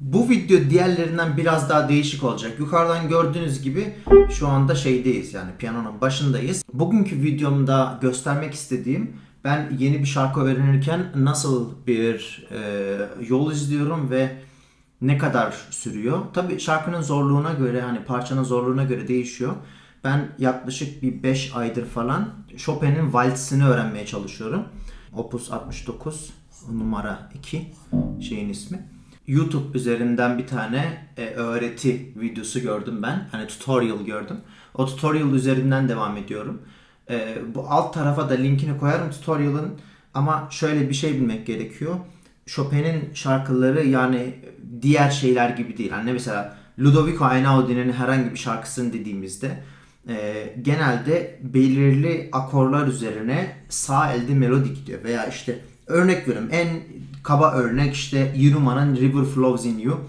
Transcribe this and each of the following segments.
Bu video diğerlerinden biraz daha değişik olacak. Yukarıdan gördüğünüz gibi şu anda şeydeyiz yani piyanonun başındayız. Bugünkü videomda göstermek istediğim ben yeni bir şarkı öğrenirken nasıl bir e, yol izliyorum ve ne kadar sürüyor. Tabi şarkının zorluğuna göre hani parçanın zorluğuna göre değişiyor. Ben yaklaşık bir 5 aydır falan Chopin'in valsini öğrenmeye çalışıyorum. Opus 69 numara 2 şeyin ismi. YouTube üzerinden bir tane e, öğreti videosu gördüm ben. Hani tutorial gördüm. O tutorial üzerinden devam ediyorum. E, bu alt tarafa da linkini koyarım tutorial'ın. Ama şöyle bir şey bilmek gerekiyor. Chopin'in şarkıları yani diğer şeyler gibi değil. Hani mesela Ludovico Einaudi'nin herhangi bir şarkısını dediğimizde e, genelde belirli akorlar üzerine sağ elde melodi gidiyor. Veya işte örnek veriyorum en kaba örnek işte Yiruma'nın River Flows in You.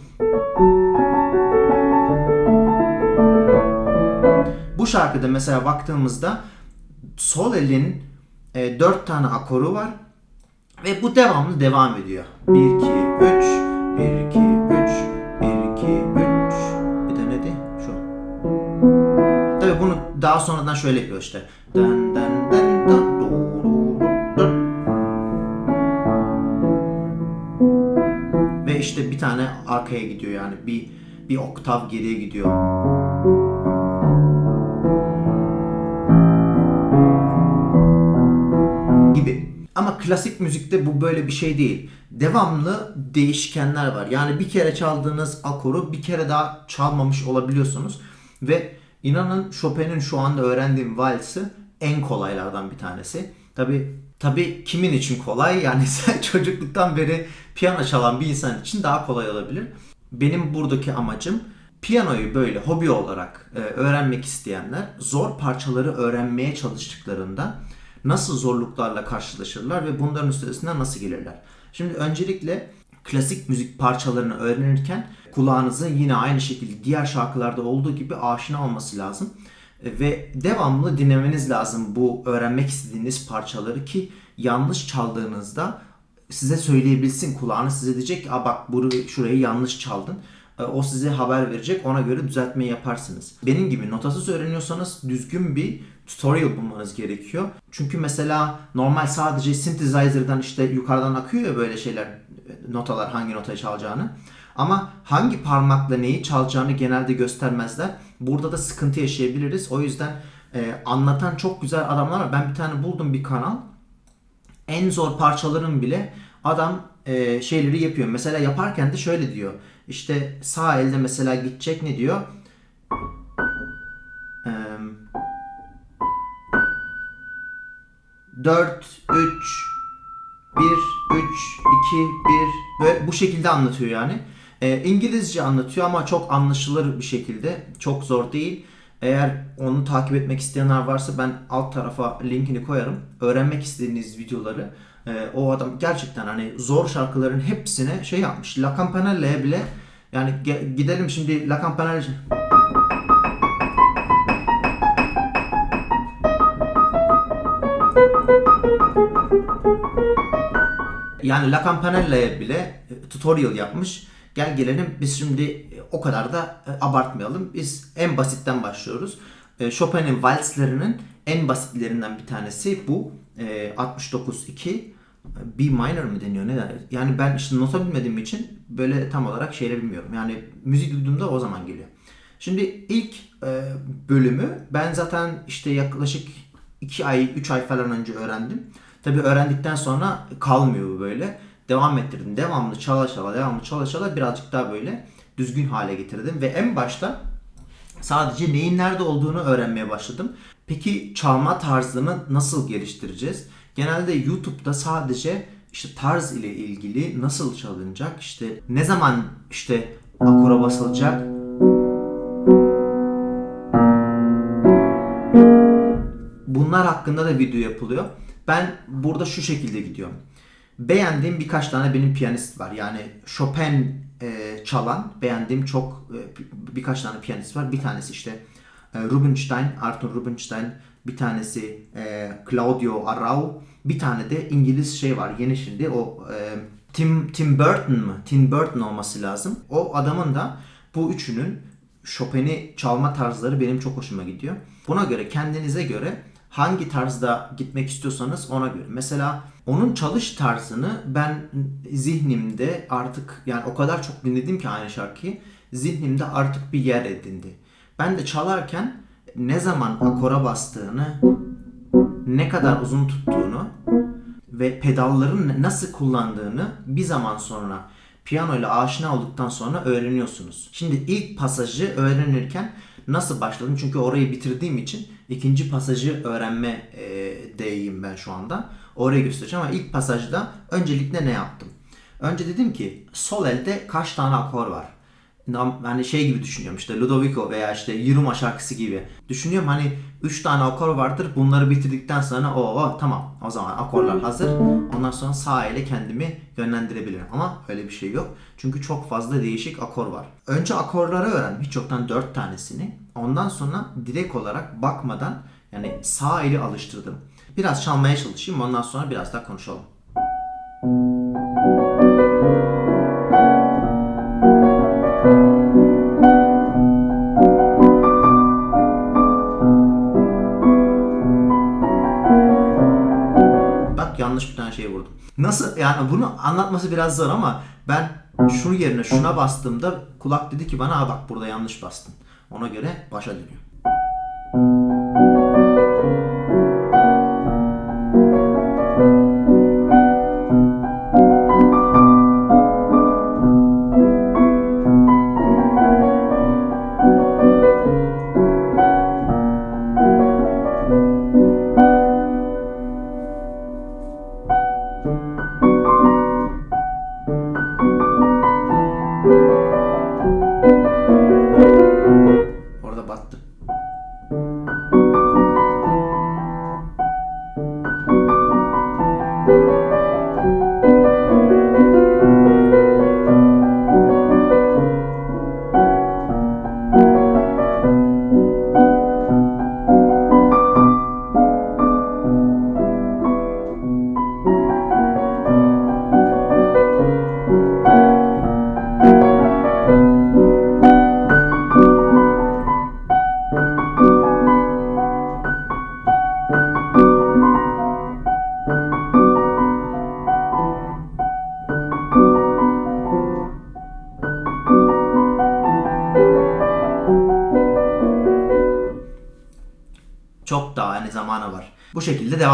Bu şarkıda mesela baktığımızda sol elin e, 4 tane akoru var ve bu devamlı devam ediyor. 1 2 3 1 2 3 1 2 3 bir de neydi? Şu. Tabii bunu daha sonradan şöyle yapıyor işte. Dan dan bir tane arkaya gidiyor yani bir bir oktav geriye gidiyor. gibi. Ama klasik müzikte bu böyle bir şey değil. Devamlı değişkenler var. Yani bir kere çaldığınız akoru bir kere daha çalmamış olabiliyorsunuz. Ve inanın Chopin'in şu anda öğrendiğim valsi en kolaylardan bir tanesi. Tabi tabi kimin için kolay? Yani sen çocukluktan beri piyano çalan bir insan için daha kolay olabilir. Benim buradaki amacım piyanoyu böyle hobi olarak e, öğrenmek isteyenler zor parçaları öğrenmeye çalıştıklarında nasıl zorluklarla karşılaşırlar ve bunların üstesinden nasıl gelirler? Şimdi öncelikle klasik müzik parçalarını öğrenirken kulağınızın yine aynı şekilde diğer şarkılarda olduğu gibi aşina olması lazım. E, Ve devamlı dinlemeniz lazım bu öğrenmek istediğiniz parçaları ki yanlış çaldığınızda size söyleyebilsin kulağınız size diyecek ki bak burayı şurayı yanlış çaldın. E, O size haber verecek ona göre düzeltmeyi yaparsınız. Benim gibi notasız öğreniyorsanız düzgün bir tutorial bulmanız gerekiyor. Çünkü mesela normal sadece synthesizer'dan işte yukarıdan akıyor ya böyle şeyler notalar hangi notayı çalacağını. Ama hangi parmakla neyi çalacağını genelde göstermezler. Burada da sıkıntı yaşayabiliriz. O yüzden e, anlatan çok güzel adamlar var. Ben bir tane buldum bir kanal. En zor parçaların bile adam e, şeyleri yapıyor. Mesela yaparken de şöyle diyor. İşte sağ elde mesela gidecek ne diyor? Eee 4, 3, 1, 3, 2, 1 böyle bu şekilde anlatıyor yani. Ee, İngilizce anlatıyor ama çok anlaşılır bir şekilde. Çok zor değil. Eğer onu takip etmek isteyenler varsa ben alt tarafa linkini koyarım. Öğrenmek istediğiniz videoları e, o adam gerçekten hani zor şarkıların hepsine şey yapmış. La Campanella'ya bile yani gidelim şimdi La Campanella Yani La Campanella'ya bile e, tutorial yapmış. Gel gelelim biz şimdi e, o kadar da e, abartmayalım. Biz en basitten başlıyoruz. E, Chopin'in valslerinin en basitlerinden bir tanesi bu. E, 69-2 B minor mı deniyor ne der? Yani ben işte nota bilmediğim için böyle tam olarak şeyleri bilmiyorum. Yani müzik duyduğumda o zaman geliyor. Şimdi ilk bölümü ben zaten işte yaklaşık 2 ay 3 ay falan önce öğrendim. Tabii öğrendikten sonra kalmıyor böyle. Devam ettirdim. Devamlı çala çala, devamlı çala çala birazcık daha böyle düzgün hale getirdim. Ve en başta sadece neyin nerede olduğunu öğrenmeye başladım. Peki çalma tarzını nasıl geliştireceğiz? Genelde YouTube'da sadece işte tarz ile ilgili nasıl çalınacak, işte ne zaman işte akora basılacak, Bunlar hakkında da video yapılıyor. Ben burada şu şekilde gidiyorum. Beğendiğim birkaç tane benim piyanist var. Yani Chopin e, çalan beğendiğim çok e, birkaç tane piyanist var. Bir tanesi işte e, Rubinstein, Arthur Rubinstein. Bir tanesi e, Claudio Arrau. Bir tane de İngiliz şey var. Yeni şimdi o e, Tim Tim Burton mı? Tim Burton olması lazım. O adamın da bu üçünün Chopin'i çalma tarzları benim çok hoşuma gidiyor. Buna göre kendinize göre hangi tarzda gitmek istiyorsanız ona göre. Mesela onun çalış tarzını ben zihnimde artık yani o kadar çok dinledim ki aynı şarkıyı zihnimde artık bir yer edindi. Ben de çalarken ne zaman akora bastığını, ne kadar uzun tuttuğunu ve pedalların nasıl kullandığını bir zaman sonra piyano ile aşina olduktan sonra öğreniyorsunuz. Şimdi ilk pasajı öğrenirken nasıl başladım? Çünkü orayı bitirdiğim için ikinci pasajı öğrenme e, deyim ben şu anda. Orayı göstereceğim ama ilk pasajda öncelikle ne yaptım? Önce dedim ki sol elde kaç tane akor var? Hani şey gibi düşünüyorum işte Ludovico veya işte Yiruma şarkısı gibi. Düşünüyorum hani 3 tane akor vardır. Bunları bitirdikten sonra o o tamam o zaman akorlar hazır. Ondan sonra sağ ele kendimi yönlendirebilirim. Ama öyle bir şey yok. Çünkü çok fazla değişik akor var. Önce akorları öğrendim. Hiç yoktan 4 tanesini. Ondan sonra direkt olarak bakmadan yani sağ eli alıştırdım. Biraz çalmaya çalışayım. Ondan sonra biraz daha konuşalım. Nasıl yani bunu anlatması biraz zor ama ben şunu yerine şuna bastığımda kulak dedi ki bana "Aa bak burada yanlış bastın. Ona göre başa dönüyor.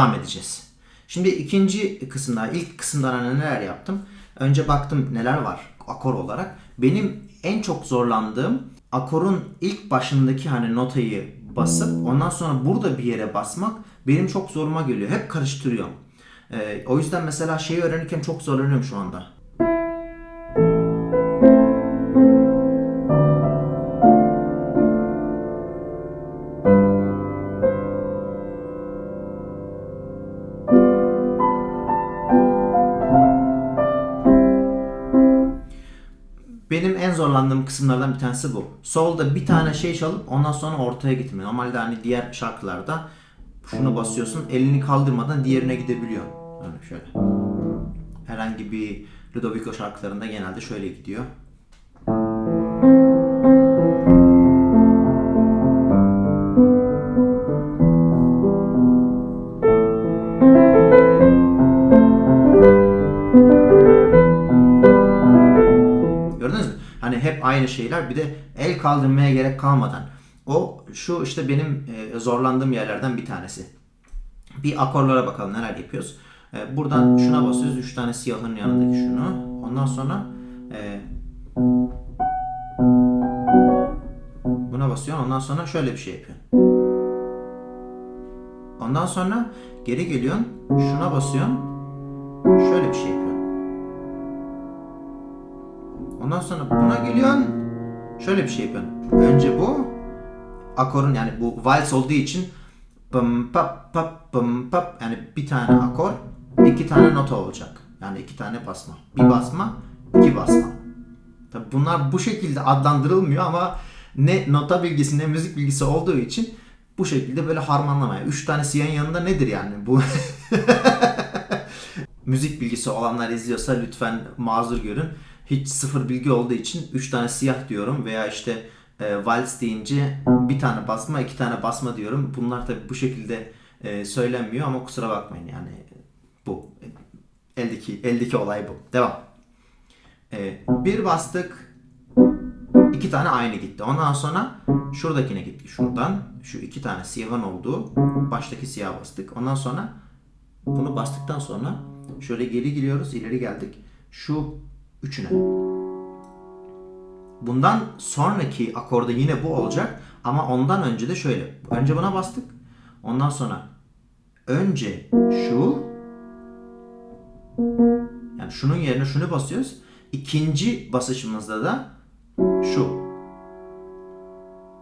Devam edeceğiz. Şimdi ikinci kısımda, ilk kısımda neler yaptım? Önce baktım neler var akor olarak. Benim en çok zorlandığım akorun ilk başındaki hani notayı basıp ondan sonra burada bir yere basmak benim çok zoruma geliyor. Hep karıştırıyorum. Ee, o yüzden mesela şeyi öğrenirken çok zorlanıyorum şu anda. Zorlandığım kısımlardan bir tanesi bu. Solda bir tane şey çalıp ondan sonra ortaya gitme. Normalde hani diğer şarkılarda şunu basıyorsun elini kaldırmadan diğerine gidebiliyor. Yani şöyle. Herhangi bir Ludovico şarkılarında genelde şöyle gidiyor. Aynı şeyler bir de el kaldırmaya gerek kalmadan. O şu işte benim e, zorlandığım yerlerden bir tanesi. Bir akorlara bakalım neler yapıyoruz. E, buradan şuna basıyoruz. Üç tane siyahın yanındaki şunu. Ondan sonra e, buna basıyorsun. Ondan sonra şöyle bir şey yapıyorsun. Ondan sonra geri geliyorsun. Şuna basıyorsun. Sonra buna geliyorsun. Şöyle bir şey yapıyorsun. Önce bu akorun yani bu vals olduğu için pım pap pap pım pap yani bir tane akor iki tane nota olacak. Yani iki tane basma. Bir basma, iki basma. Tabi bunlar bu şekilde adlandırılmıyor ama ne nota bilgisi ne müzik bilgisi olduğu için bu şekilde böyle harmanlamaya. Üç tane siyahın yanında nedir yani bu? müzik bilgisi olanlar izliyorsa lütfen mazur görün. Hiç sıfır bilgi olduğu için 3 tane siyah diyorum veya işte e, vals deyince bir tane basma iki tane basma diyorum. Bunlar tabi bu şekilde e, söylenmiyor ama kusura bakmayın yani bu. Eldeki, eldeki olay bu. Devam. E, bir bastık. iki tane aynı gitti. Ondan sonra şuradakine gitti. Şuradan şu iki tane siyahın olduğu baştaki siyah bastık. Ondan sonra bunu bastıktan sonra şöyle geri giriyoruz. ileri geldik. Şu üçüne. Bundan sonraki akorda yine bu olacak. Ama ondan önce de şöyle. Önce buna bastık. Ondan sonra önce şu yani şunun yerine şunu basıyoruz. İkinci basışımızda da şu.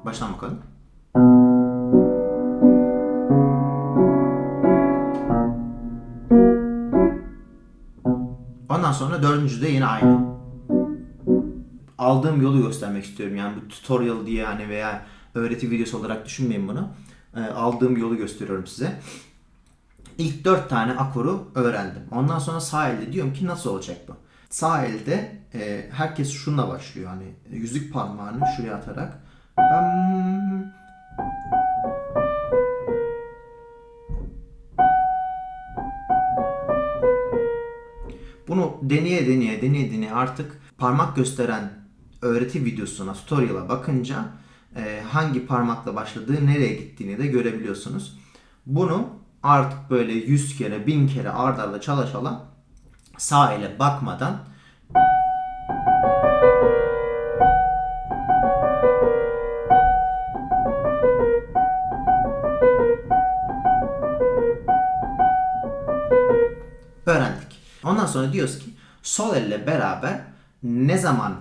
Baştan bakalım. Ondan sonra dördüncü de yine aynı. Aldığım yolu göstermek istiyorum. Yani bu tutorial diye hani veya öğreti videosu olarak düşünmeyin bunu. Ee, aldığım yolu gösteriyorum size. İlk dört tane akoru öğrendim. Ondan sonra sağ elde diyorum ki nasıl olacak bu? Sağ elde e, herkes şununla başlıyor. Hani yüzük parmağını şuraya atarak. Bam. Bunu deneye deneye deneye deneye artık parmak gösteren öğreti videosuna, tutorial'a bakınca e, hangi parmakla başladığı, nereye gittiğini de görebiliyorsunuz. Bunu artık böyle 100 kere, 1000 kere ard arda çala çala sağ ele bakmadan sonra diyoruz ki sol elle beraber ne zaman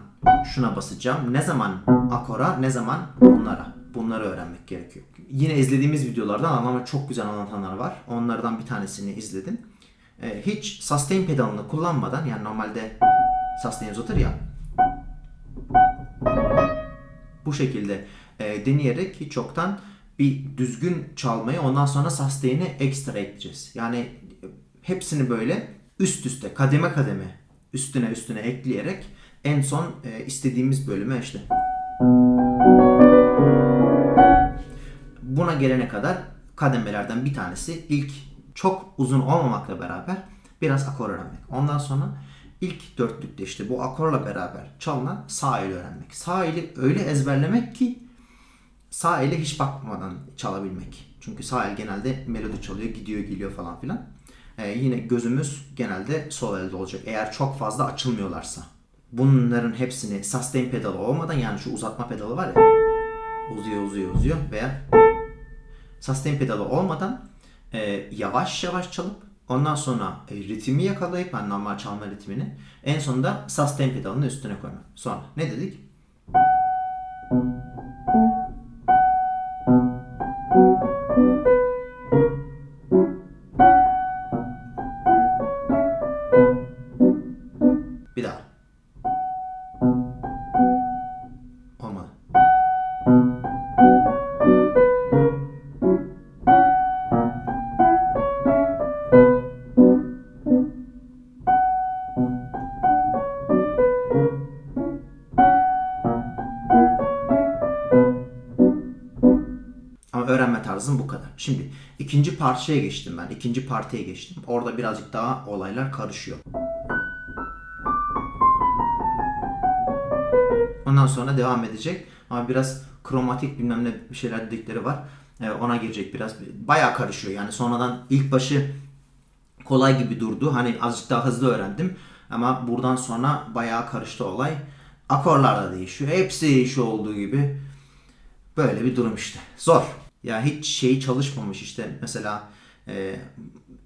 şuna basacağım, ne zaman akora, ne zaman bunlara. Bunları öğrenmek gerekiyor. Yine izlediğimiz videolardan ama çok güzel anlatanlar var. Onlardan bir tanesini izledim. Ee, hiç sustain pedalını kullanmadan yani normalde sustain uzatır ya bu şekilde e, deneyerek hiç çoktan bir düzgün çalmayı ondan sonra sustain'i ekstra ekleyeceğiz. Yani hepsini böyle üst üste kademe kademe üstüne üstüne ekleyerek en son e, istediğimiz bölüme işte buna gelene kadar kademelerden bir tanesi ilk çok uzun olmamakla beraber biraz akor öğrenmek. Ondan sonra ilk dörtlükte işte bu akorla beraber çalınan sağ eli öğrenmek. Sağ eli öyle ezberlemek ki sağ ele hiç bakmadan çalabilmek. Çünkü sağ el genelde melodi çalıyor, gidiyor, geliyor falan filan. Ee, yine gözümüz genelde sol elde olacak. Eğer çok fazla açılmıyorlarsa. Bunların hepsini sustain pedalı olmadan yani şu uzatma pedalı var ya uzuyor uzuyor uzuyor veya sustain pedalı olmadan e, yavaş yavaş çalıp ondan sonra e, ritmi yakalayıp yani normal çalma ritmini en sonunda sustain pedalının üstüne koymak. Sonra ne dedik? Tarzım bu kadar. Şimdi ikinci parçaya geçtim ben. İkinci partiye geçtim. Orada birazcık daha olaylar karışıyor. Ondan sonra devam edecek. Ama biraz kromatik bilmem ne bir şeyler dedikleri var. Ee, ona girecek biraz. Bayağı karışıyor. Yani sonradan ilk başı kolay gibi durdu. Hani azıcık daha hızlı öğrendim. Ama buradan sonra bayağı karıştı olay. Akorlar da değişiyor. Hepsi değişiyor olduğu gibi. Böyle bir durum işte. Zor. Ya hiç şey çalışmamış işte mesela e,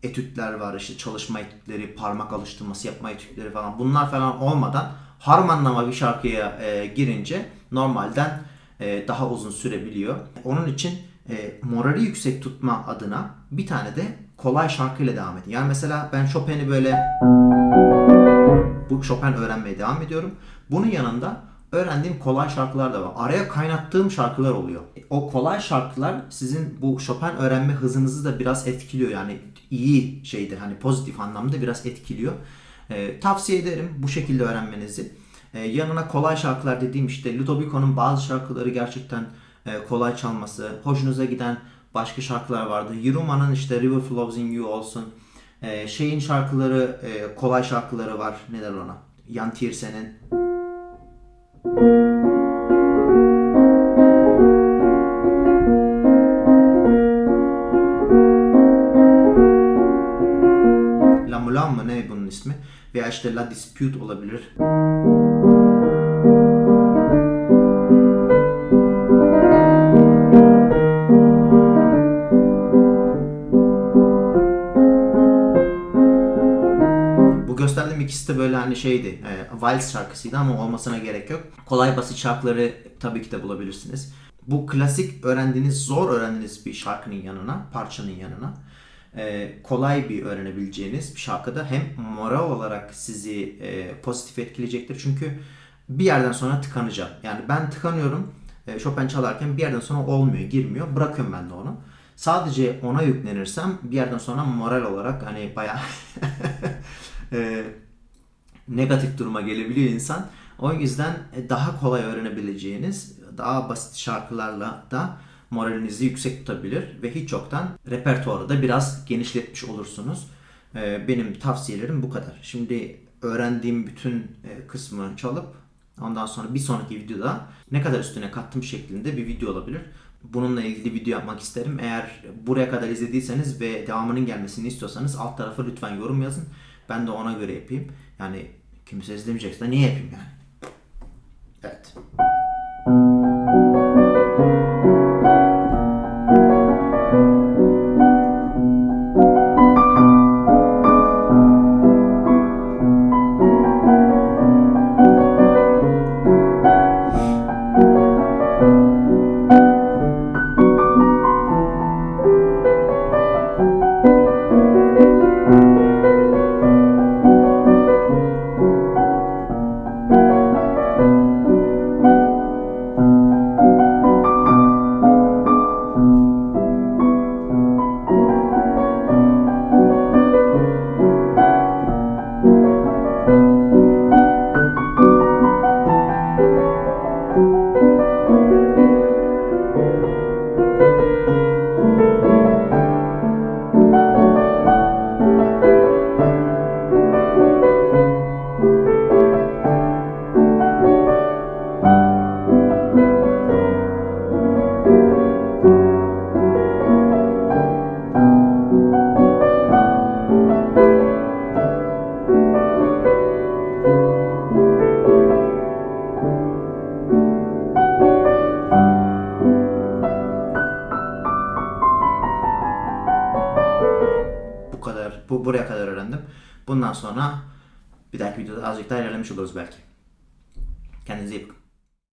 etütler var işte çalışma etütleri, parmak alıştırması yapma etütleri falan bunlar falan olmadan harmanlama bir şarkıya e, girince normalden e, daha uzun sürebiliyor. Onun için e, morali yüksek tutma adına bir tane de kolay şarkıyla devam edin. Yani mesela ben Chopin'i böyle bu Chopin öğrenmeye devam ediyorum. Bunun yanında öğrendiğim kolay şarkılar da var. Araya kaynattığım şarkılar oluyor. O kolay şarkılar sizin bu Chopin öğrenme hızınızı da biraz etkiliyor. Yani iyi şeyde hani pozitif anlamda biraz etkiliyor. Ee, tavsiye ederim bu şekilde öğrenmenizi. Ee, yanına kolay şarkılar dediğim işte Ludovico'nun bazı şarkıları gerçekten e, kolay çalması, hoşunuza giden başka şarkılar vardı. Yiruma'nın işte River Flows in You olsun. Ee, şeyin şarkıları, e, kolay şarkıları var. Ne der ona? Jan Tiersen'in. La Mulan mı ne bunun ismi? Veya işte La Dispute olabilir. Hani şeydi. E, vals şarkısıydı ama olmasına gerek yok. Kolay basit şarkıları tabii ki de bulabilirsiniz. Bu klasik öğrendiğiniz, zor öğrendiğiniz bir şarkının yanına, parçanın yanına e, kolay bir öğrenebileceğiniz bir şarkıda hem moral olarak sizi e, pozitif etkileyecektir. Çünkü bir yerden sonra tıkanacağım. Yani ben tıkanıyorum e, Chopin çalarken bir yerden sonra olmuyor, girmiyor. Bırakıyorum ben de onu. Sadece ona yüklenirsem bir yerden sonra moral olarak hani bayağı e, negatif duruma gelebiliyor insan. O yüzden e, daha kolay öğrenebileceğiniz, daha basit şarkılarla da moralinizi yüksek tutabilir ve hiç yoktan repertuarı da biraz genişletmiş olursunuz. E, Benim tavsiyelerim bu kadar. Şimdi öğrendiğim bütün e, kısmı çalıp ondan sonra bir sonraki videoda ne kadar üstüne kattım şeklinde bir video olabilir. Bununla ilgili video yapmak isterim. Eğer buraya kadar izlediyseniz ve devamının gelmesini istiyorsanız alt tarafa lütfen yorum yazın. Ben de ona göre yapayım. Yani kimse izlemeyecekse niye yapayım yani? Evet. Sonra